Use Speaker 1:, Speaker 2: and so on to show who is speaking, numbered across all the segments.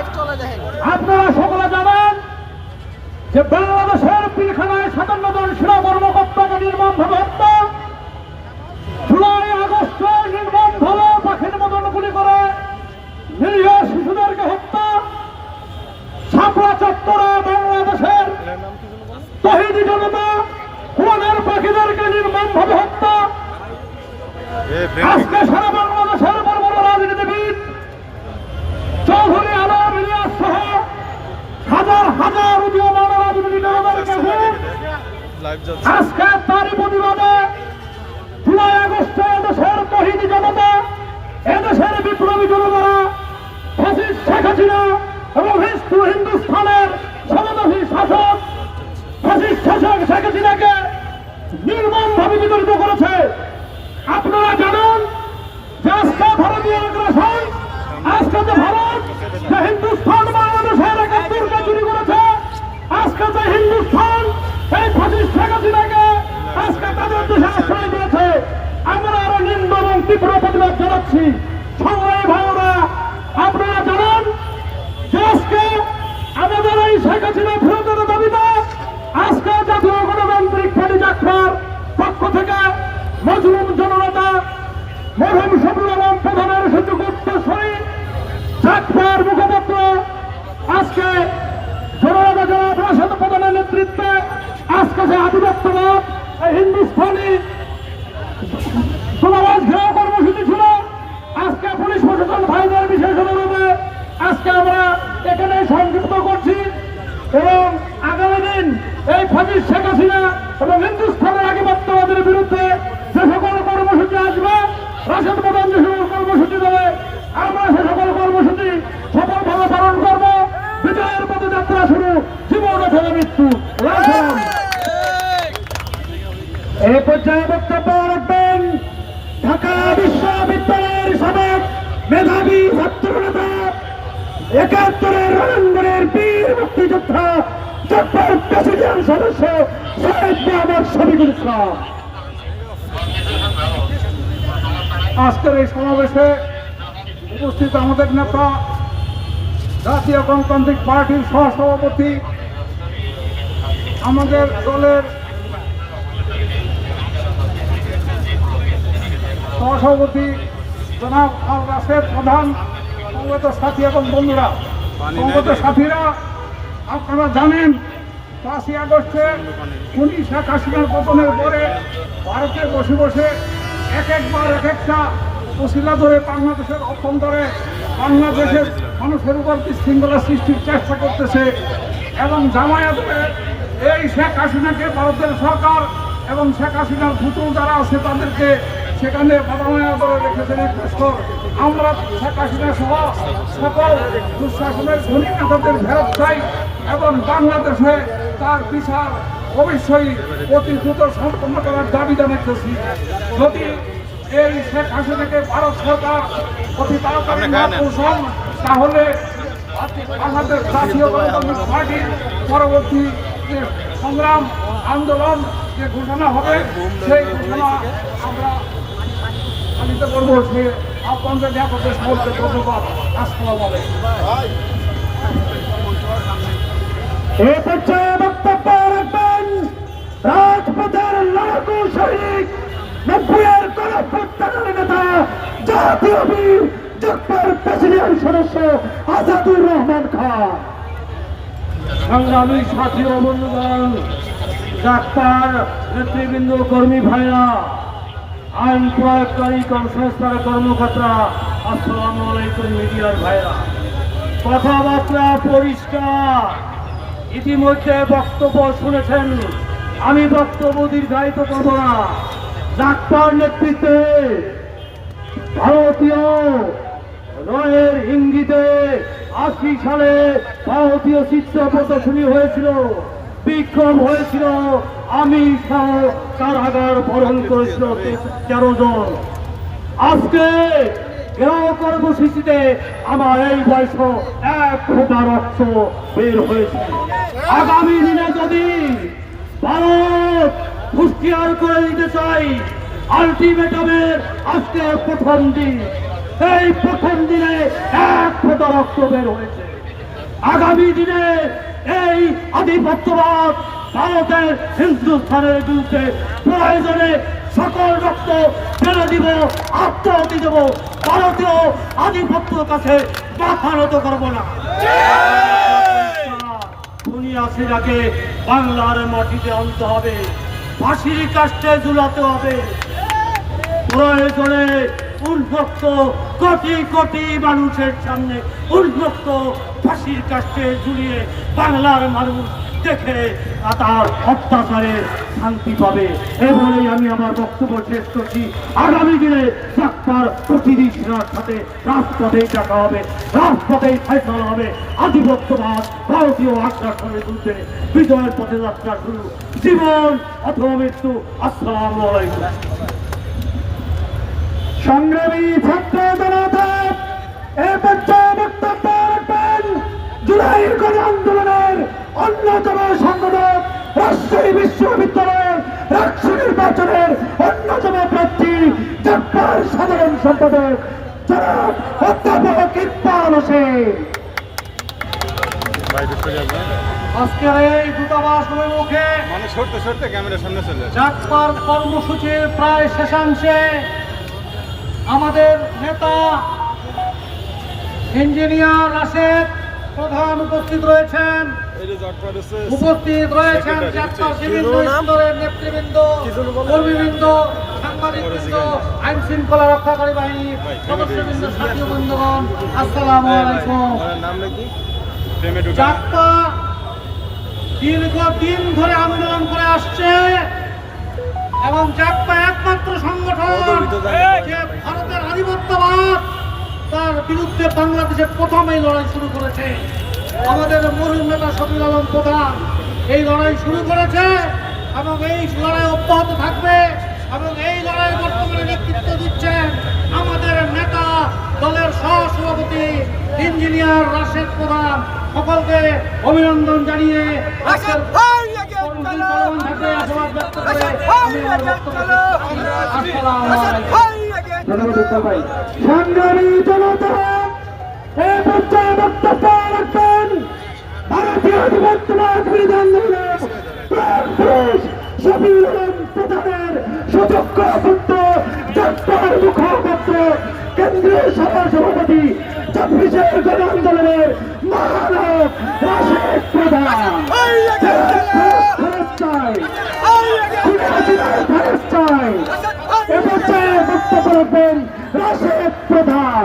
Speaker 1: আপনারা সকলে জানেন যে বাংলাদেশের পিলখানায় সাতান্ন জন সেনা কর্মকর্তাকে নির্মমভাবে হত্যা জুলাই আগস্টে নির্মমভাবে পাখির মতন গুলি করে নিরীহ শিশুদেরকে হত্যা ছাপড়া চত্বরে বাংলাদেশের তহিদি জনতা কোরআনের পাখিদেরকে নির্মম ভাবে হত্যা। আজকে সারা বাংলাদেশের বড় বড় রাজনীতিবিদ চৌধুরী হাজার আজকে তারই প্রতিবাদে জুলাই আগস্টে এদেশের তহিদি জনতা এদেশের বিপ্লবী জনতারা ফাঁসির শেখ হাসিনা এবং হিন্দুস্থানের সমদশী শাসক ফাঁসির শাসক শেখ হাসিনাকে বিতরিত করেছে। আপনারা জানেন যে আজকে ভারতীয় আগ্রাসন আজকে যে ভারত যে হিন্দুস্থান আজকে যে হিন্দুস্থান এই ফাঁসির শেখ হাসিনাকে আজকে তাদের দেশে আশ্রয় দিয়েছে আমরা আরও নিন্দ এবং তীব্র প্রতিবাদ জানাচ্ছি সংগ্রামী ভাইরা আপনারা জানেন যে আজকে আমাদের এই শেখ হাসিনা ফেরতের দাবিতে আজকে জাতীয় গণতান্ত্রিক পার্টি যাত্রার পক্ষ থেকে মজলুম জননেতা মরহুম শফিউল আলম প্রধানের সুযোগ উত্তরসরী চাকমার মুখপাত্র আজকে জননেতা জনাব রাশেদ প্রধানের নেতৃত্বে আজকে যে আধিপত্যবাদ এই হিন্দুস্থানী সমাবেশ ঘেরাও কর্মসূচি ছিল। আজকে পুলিশ প্রশাসন ভাইদের বিশেষ অনুরোধে আজকে আমরা এখানে সংযুক্ত করছি এবং আগামী দিন এই ফাজির শেখ হাসিনা এবং হিন্দুস্থানের আধিপত্যবাদের বিরুদ্ধে যে সকল কর্মসূচি আসবে রাশেদ প্রধান যে সকল কর্মসূচি দেবে আমরা সে সকল কর্মসূচি সফলভাবে পালন করব। বিজয়ের পদযাত্রা শুরু জীবন অথবা মৃত্যু। এই! পর্যায়ে বক্তব্য ঢাকা বিশ্ববিদ্যালয়ের সাবেক মেধাবী ছাত্র নেতা একাত্তরের রণাঙ্গনের বীর মুক্তিযোদ্ধা প্রেসিডেন্ট সদস্য সৈয়দ মোহাম্মদ শফিকুল ইসলাম। আজকের এই সমাবেশে উপস্থিত আমাদের নেতা, জাতীয় গণতান্ত্রিক পার্টির সহসভাপতি, আমাদের দলের সহসভাপতি জনাব আল রাশেদ প্রধান সংগত সাথী এবং বন্ধুরা। সংগত সাথীরা আপনারা জানেন পাঁচই আগস্টে উনি শেখ হাসিনার পতনের পরে ভারতে বসে বসে এক একবার এক একটা পশিলা ধরে বাংলাদেশের অভ্যন্তরে বাংলাদেশের মানুষের উপর বিশৃঙ্খলা সৃষ্টির চেষ্টা করতেছে এবং জামায়াতে এই শেখ হাসিনাকে ভারতের সরকার এবং শেখ হাসিনার পুতুল যারা আছে তাদেরকে সেখানে বাদামায়া করে রেখেছেন এক বছর আমরা শেখ হাসিনা সহ সকল দুঃশাসনের ধনী নেতাদের ফেরত চাই এবং বাংলাদেশে তার বিচার অবশ্যই অতি দ্রুত সম্পন্ন করার দাবি জানাইতেছি। যদি এই শেখ হাসিনাকে ভারত সরকার অতি তাড়াতাড়ি না তাহলে বাংলাদেশ জাতীয় গণতান্ত্রিক পার্টির পরবর্তী যে সংগ্রাম আন্দোলন যে ঘোষণা হবে সেই ঘোষণা আমরা পালিত করব সে আপনাদের লেখকের সমস্ত ধন্যবাদ আসসালাম এ পর্যায়ে বক্তব্য রাখবেন রাজপথের লড়াকু শহীদ নব্বইয়ের গণপ্রত্যানের নেতা জাতীয় বীর জগপর প্রেসিডেন্ট সদস্য আজাদুর রহমান খান। সংগ্রামী সাথী ও বন্ধুগণ ডাক্তার নেতৃবৃন্দ কর্মী ভাইরা আইন প্রয়োগকারী সংস্থার কর্মকর্তা, আসসালামু আলাইকুম মিডিয়ার ভাইরা। কথাবার্তা পরিষ্কার। ইতিমধ্যে বক্তব্য শুনেছেন। আমি বক্তব্য দীর্ঘায়িত করব না। ডাক্তার নেতৃত্বে ভারতীয় রয়ের ইঙ্গিতে আশি সালে ভারতীয় চিত্র প্রদর্শনী হয়েছিল। বিক্ষোভ হয়েছিল আমি সহ কারাগার বরণ করেছিল তেরো জন। আজকে গ্রাম কর্মসূচিতে আমার এই বয়স এক ফোটা রক্ত বের হয়েছে। আগামী দিনে যদি ভারত হুঁশিয়ার করে দিতে চাই, আলটিমেটামের আজকে প্রথম দিন। এই প্রথম দিনে এক ফোটা রক্ত বের হয়েছে।
Speaker 2: আগামী দিনে এই আধিপত্যবাদ ভারতের হিন্দুস্থানের বিরুদ্ধে প্রয়োজনে সকল রক্ত ফেলে দিব আত্মহতি দেব। ভারতীয় আধিপত্যের কাছে মাথা নত করব না। দুনিয়া বাংলার মাটিতে আনতে হবে, ফাঁসির কাষ্টে ঝুলাতে হবে। প্রয়োজনে উন্মুক্ত কোটি কোটি মানুষের সামনে উন্মুক্ত ফাঁসির কাষ্টে ঝুলিয়ে বাংলার মানুষ দেখে তার অত্যাচারে শান্তি পাবে। এ বলেই আমি আমার বক্তব্য শেষ করছি। আগামী দিনে ডাক্তার প্রতিনিধি সেনার সাথে রাজপথে দেখা হবে, রাজপথেই ফেসলা হবে, আধিপত্যবাদ ভারতীয় আগ্রাসনের বিরুদ্ধে বিজয়ের পথে যাত্রা শুরু। জীবন অথবা মৃত্যু, আসসালামু আলাইকুম। সংগ্রামী ছাত্র জনতা, এ পর্যায়ে বক্তব্য জুলাইয়ের গণ আন্দোলনের অন্যতম সংগঠক রাজশাহী বিশ্ববিদ্যালয়ের রাষ্ট্র নির্বাচনের অন্যতম প্রার্থী জাপার সাধারণ সম্পাদক জনাব অধ্যাপক ইকবাল হোসেন। আজকের এই দূতাবাস অভিমুখে
Speaker 1: মানে সরতে সরতে ক্যামেরার সামনে চলে আসে।
Speaker 2: কর্মসূচির প্রায় শেষাংশে আমাদের নেতা ইঞ্জিনিয়ার রাশেদ প্রধান উপস্থিত রয়েছেন। উপস্থিত রয়েছেন যাত্রা নেতৃবৃন্দ কর্মীবৃন্দ সাংবাদিকবৃন্দ আইন শৃঙ্খলা রক্ষাকারী বাহিনী সদস্যবৃন্দ সাথী বন্ধুগণ আসসালামু আলাইকুম।
Speaker 1: ওনার নাম নাকি প্রেমে ঢুকা
Speaker 2: যাত্রা দীর্ঘ দিন ধরে আন্দোলন করে আসছে এবং জাপ্পা একমাত্র সংগঠন যে ভারতের আধিপত্যবাদ। তার বিরুদ্ধে বাংলাদেশে প্রথমেই লড়াই শুরু করেছে আমাদের মরুম নেতা শফিল আলম প্রধান এই লড়াই শুরু করেছে এবং এই লড়াই অব্যাহত থাকবে এবং এই লড়াই বর্তমানে নেতৃত্ব দিচ্ছেন আমাদের নেতা দলের সহসভাপতি ইঞ্জিনিয়ার রাশেদ প্রধান সকলকে অভিনন্দন জানিয়ে ব্যক্ত করে। আসসালামু আলাইকুম। সংগ্রামী জনতা এই পর্যায়ে বক্তব্য রাখবেন ভারতীয় বিধান শফিউল আলম প্রধানের সুযোগ্য পুত্র জব্বার মুখপাত্র কেন্দ্রীয় সভা সভাপতি চব্বিশের গণ আন্দোলনের মহানব রাশেদ প্রধান ফেরত চাই ফেরত চাই এ পর্যায়ে বক্তব্য রাখবেন রাশেদ প্রধান।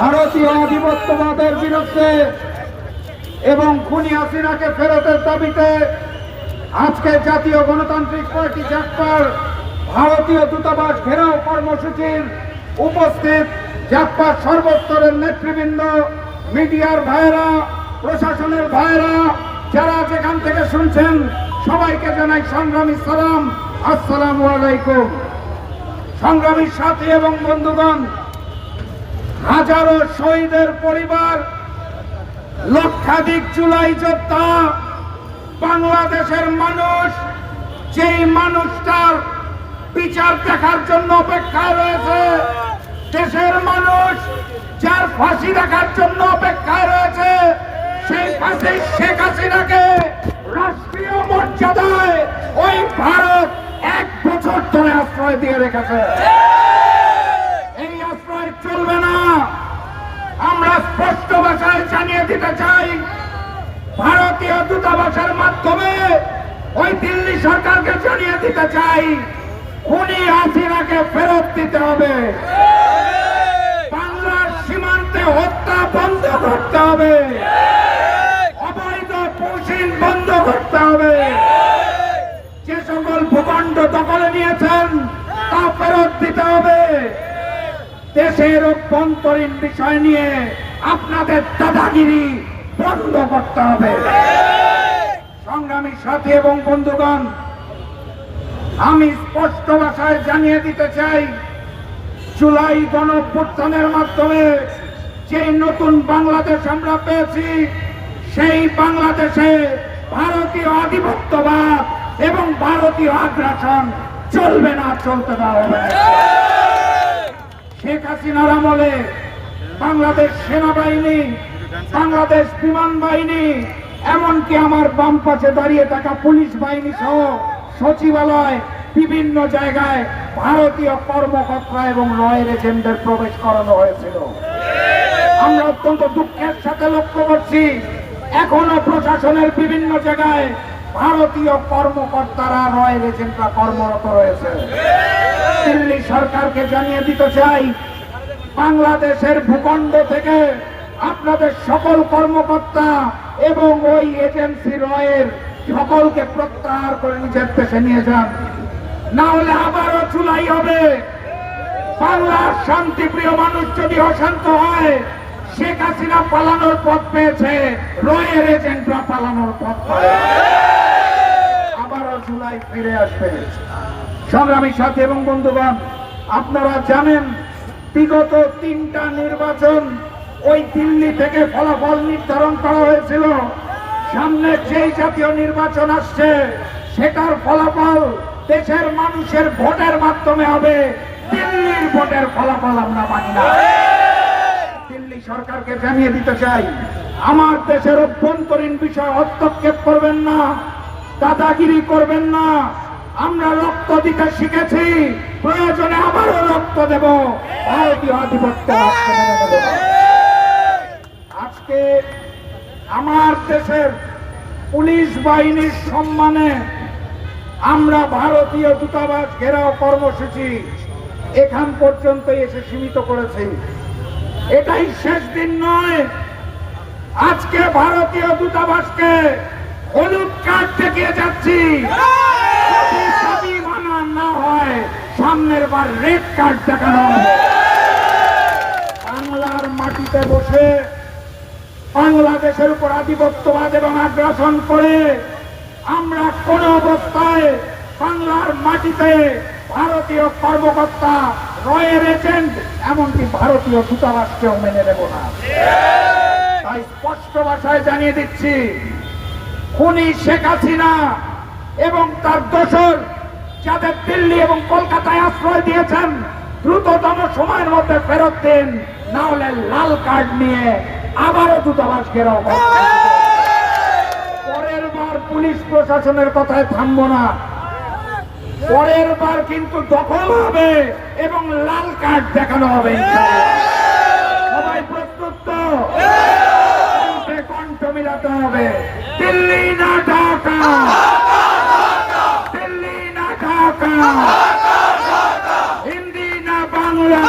Speaker 2: ভারতীয় আধিপত্যবাদের বিরুদ্ধে এবং খুনি হাসিনাকে ফেরতের দাবিতে আজকে জাতীয় গণতান্ত্রিক পার্টি জাকপার ভারতীয় দূতাবাস ঘেরাও কর্মসূচির উপস্থিত জাকপার সর্বস্তরের নেতৃবৃন্দ মিডিয়ার ভাইরা প্রশাসনের ভাইরা যারা যেখান থেকে শুনছেন, সবাইকে জানাই সংগ্রামী সালাম। আসসালামু আলাইকুম। সংগ্রামী সাথী এবং বন্ধুগণ, হাজারো শহীদের পরিবার, লক্ষাধিক জুলাই যোদ্ধা, বাংলাদেশের মানুষ, যেই মানুষটার বিচার দেখার জন্য অপেক্ষা রয়েছে, দেশের মানুষ যার ফাঁসি দেখার জন্য অপেক্ষা রয়েছে সেই ফাঁসি শেখ হাসিনাকে রাষ্ট্রীয় মর্যাদায় ওই ভারত এক বছর ধরে আশ্রয় দিয়ে রেখেছে। এই আশ্রয় চলবে না। আমরা স্পষ্ট ভাষায় জানিয়ে দিতে চাই, ভারতীয় দূতাবাসের মাধ্যমে ওই দিল্লি সরকারকে জানিয়ে দিতে চাই খুনি হাসিনাকে ফেরত দিতে হবে। বাংলার সীমান্তে হত্যা বন্ধ করতে হবে। পুশিন বন্ধ করতে হবে। যে সকল ভূখণ্ড দখলে নিয়েছেন, তা ফেরত দিতে হবে। দেশের অভ্যন্তরীণ বিষয় নিয়ে আপনাদের দাদাগিরি বন্ধ করতে হবে। সংগ্রামী সাথী এবং বন্ধুগণ, আমি স্পষ্ট ভাষায় জানিয়ে দিতে চাই, জুলাই গণঅভ্যুত্থানের মাধ্যমে যে নতুন বাংলাদেশ আমরা পেয়েছি সেই বাংলাদেশে ভারতীয় আধিপত্যবাদ এবং ভারতীয় আগ্রাসন চলবে না, চলতে দেওয়া হবে শেখ হাসিনার আমলে বাংলাদেশ সেনাবাহিনী, বাংলাদেশ বিমান বাহিনী, এমনকি আমার বাম পাশে দাঁড়িয়ে থাকা পুলিশ বাহিনী সহ সচিবালয় বিভিন্ন জায়গায় ভারতীয় কর্মকর্তা এবং রয়েল এজেন্টদের প্রবেশ করানো হয়েছিল। আমরা অত্যন্ত দুঃখের সাথে লক্ষ্য করছি এখনও প্রশাসনের বিভিন্ন জায়গায় ভারতীয় কর্মকর্তারা রয়েল এজেন্টরা কর্মরত রয়েছে। দিল্লি সরকারকে জানিয়ে দিতে চাই, বাংলাদেশের ভূখণ্ড থেকে আপনাদের সকল কর্মকর্তা এবং ওই এজেন্সি রয়ের সকলকে প্রত্যাহার করে নিজের দেশে নিয়ে যান। না হলে আবারও চুলাই হবে। বাংলার শান্তিপ্রিয় মানুষ যদি অশান্ত হয় শেখ হাসিনা পালানোর পথ পেয়েছে। রয়ের এজেন্টরা পালানোর পথ আবারও জুলাই ফিরে আসবে। সংগ্রামী সাথী এবং বন্ধুগণ, আপনারা জানেন, বিগত তিনটা নির্বাচন ওই দিল্লি থেকে ফলাফল নির্ধারণ করা হয়েছিল। সামনে যেই জাতীয় নির্বাচন আসছে, সেটার ফলাফল দেশের মানুষের ভোটের মাধ্যমে হবে। দিল্লির ভোটের ফলাফল আমরা মানি না। সরকারকে জানিয়ে দিতে চাই, আমার দেশের অভ্যন্তরীণ বিষয় হস্তক্ষেপ করবেন না, দাদাগিরি করবেন না। আমরা রক্ত দিতে শিখেছি, প্রয়োজনে আবারও রক্ত দেব। ভারতীয় আধিপত্য। আজকে আমার দেশের পুলিশ বাহিনীর সম্মানে আমরা ভারতীয় দূতাবাস ঘেরাও কর্মসূচি এখান পর্যন্ত এসে সীমিত করেছি। এটাই শেষ দিন নয়। আজকে ভারতীয় দূতাবাসকে হলুদ কার্ড দেখিয়ে যাচ্ছি। মানা না হয়, সামনের বার রেড কার্ড দেখানো। বাংলার মাটিতে বসে বাংলাদেশের উপর আধিপত্যবাদ এবং আগ্রাসন করে আমরা কোন অবস্থায় বাংলার মাটিতে ভারতীয় কর্মকর্তা রয়ের এজেন্ট এমনকি ভারতীয় দূতাবাসকেও মেনে নেব না। তাই স্পষ্ট ভাষায় জানিয়ে দিচ্ছি খুনি শেখ হাসিনা এবং তার দোসর যাদের দিল্লি এবং কলকাতায় আশ্রয় দিয়েছেন দ্রুততম সময়ের মধ্যে ফেরত দিন না হলে লাল কার্ড নিয়ে আবারও দূতাবাস ঘেরাও পরের বার পুলিশ প্রশাসনের কথায় থামবো না। পরের বার কিন্তু দখল হবে এবং লাল কার্ড দেখানো হবে সবাই প্রস্তুত তো? কণ্ঠ মিলাতে হবে। দিল্লি না ঢাকা। দিল্লি না ঢাকা। হিন্দি না বাংলা।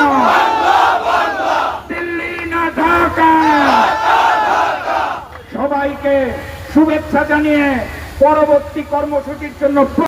Speaker 2: দিল্লি না ঢাকা। সবাইকে শুভেচ্ছা জানিয়ে পরবর্তী কর্মসূচির জন্য